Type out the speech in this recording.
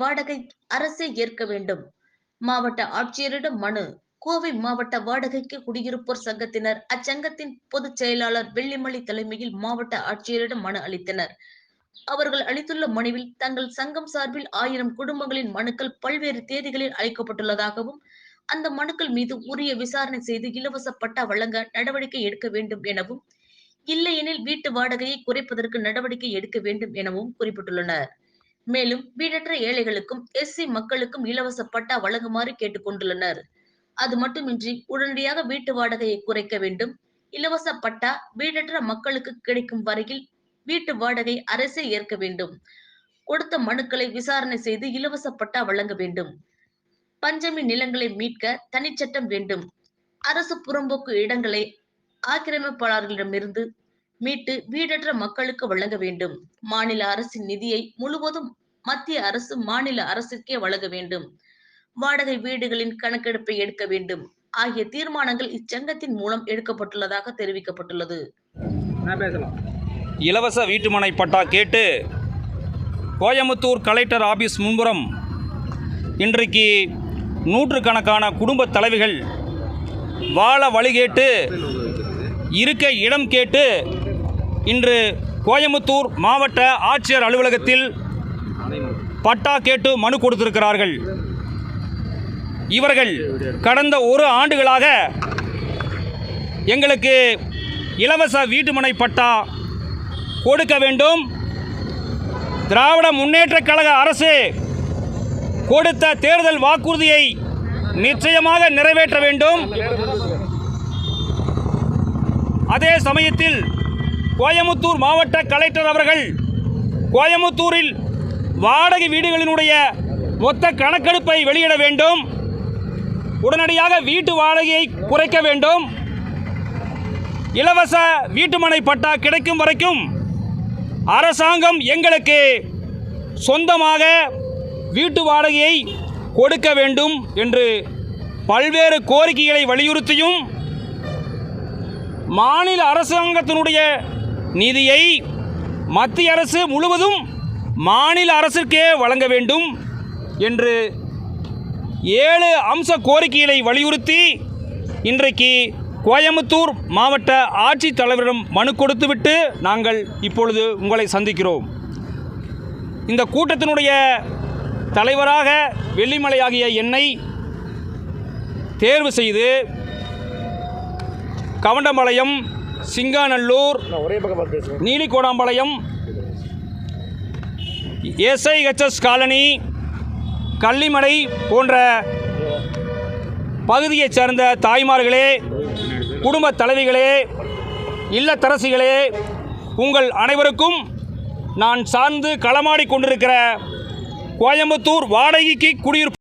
வாடகை அரசே ஏற்க வேண்டும். மாவட்ட ஆட்சியரிடம் மனு. கோவை மாவட்ட வாடகைக்கு குடியிருப்போர் சங்கத்தினர் அச்சங்கத்தின் பொதுச் செயலாளர் வெள்ளிமலை தலைமையில் மாவட்ட ஆட்சியரிடம் மனு அளித்தனர். அவர்கள் அளித்துள்ள மனுவில் தங்கள் சங்கம் சார்பில் ஆயிரம் குடும்பங்களின் மனுக்கள் பல்வேறு தேதிகளில் அளிக்கப்பட்டுள்ளதாகவும் அந்த மனுக்கள் மீது உரிய விசாரணை செய்து இலவச பட்டா வழங்க நடவடிக்கை எடுக்க வேண்டும் எனவும் இல்லையெனில் வீட்டு வாடகையை குறைப்பதற்கு நடவடிக்கை எடுக்க வேண்டும் எனவும் குறிப்பிட்டுள்ளனர். மேலும் வீடற்ற ஏழைகளுக்கும் எஸ்சி மக்களுக்கும் இலவச பட்டா வழங்குமாறு கேட்டுக்கொண்டுள்ளனர் அது மட்டுமின்றி உடனடியாக வீட்டு வாடகையை குறைக்க வேண்டும். இலவச பட்டா வீடற்ற மக்களுக்கு கிடைக்கும் வரையில் வீட்டு வாடகை அரசே ஏற்க வேண்டும். கொடுத்த மனுக்களை விசாரணை செய்து இலவச பட்டா வழங்க வேண்டும். பஞ்சமி நிலங்களை மீட்க தனிச்சட்டம் வேண்டும். அரசு புறம்போக்கு இடங்களை ஆக்கிரமிப்பாளர்களிடமிருந்து மீட்டு வீடற்ற மக்களுக்கு வழங்க வேண்டும். மாநில அரசின் நிதியை முழுவதும் மத்திய அரசு மாநில அரசிற்கே வழங்க வேண்டும். வாடகை வீடுகளின் கணக்கெடுப்பை எடுக்க வேண்டும். ஆகிய தீர்மானங்கள் இச்சங்கத்தின் மூலம் எடுக்கப்பட்டுள்ளதாக தெரிவிக்கப்பட்டுள்ளது. நான் பேசலாம். இலவச வீட்டுமனை பட்டா கேட்டு கோயமுத்தூர் கலெக்டர் ஆபீஸ் முன்புறம் இன்றைக்கு நூற்றுக்கணக்கான குடும்பத் தலைவிகள் வாழ வழி கேட்டு இருக்க இடம் கேட்டு இன்று கோயம்புத்தூர் மாவட்ட ஆட்சியர் அலுவலகத்தில் பட்டா கேட்டு மனு கொடுத்திருக்கிறார்கள். இவர்கள் கடந்த ஒரு ஆண்டுகளாக எங்களுக்கு இலவச வீட்டுமனை பட்டா கொடுக்க வேண்டும். திராவிட முன்னேற்றக் கழக அரசு கொடுத்த தேர்தல் வாக்குறுதியை நிச்சயமாக நிறைவேற்ற வேண்டும். அதே சமயத்தில் கோயமுத்தூர் மாவட்ட கலெக்டர் அவர்கள் கோயமுத்தூரில் வாடகை வீடுகளினுடைய மொத்த கணக்கெடுப்பை வெளியிட வேண்டும். உடனடியாக வீட்டு வாடகையை குறைக்க வேண்டும். இலவச வீட்டுமனை பட்டா கிடைக்கும் வரைக்கும் அரசாங்கம் எங்களுக்கு சொந்தமாக வீட்டு வாடகையை கொடுக்க வேண்டும் என்று பல்வேறு கோரிக்கைகளை வலியுறுத்தியும் மாநில அரசாங்கத்தினுடைய நிதியை மத்திய அரசு முழுவதும் மாநில அரசிற்கே வழங்க வேண்டும் என்று ஏழு அம்ச கோரிக்கைகளை வலியுறுத்தி இன்றைக்கு கோயம்புத்தூர் மாவட்ட ஆட்சித்தலைவரிடம் மனு கொடுத்துவிட்டு நாங்கள் இப்பொழுது உங்களை சந்திக்கிறோம். இந்த கூட்டத்தினுடைய தலைவராக வெள்ளிமலையாகிய என்னை தேர்வு செய்து கவண்டம்பாளையம் சிங்காநல்லூர் நீலிகோடாம்பாளையம் எஸ்ஐஹெச்எஸ் காலனி கள்ளிமலை போன்ற பகுதியைச் சேர்ந்த தாய்மார்களே குடும்ப தலைவிகளே இல்லத்தரசிகளே உங்கள் அனைவருக்கும் நான் சார்ந்து களமாடி கொண்டிருக்கிற கோயம்புத்தூர் வாடகைக்கு குடியிருப்பு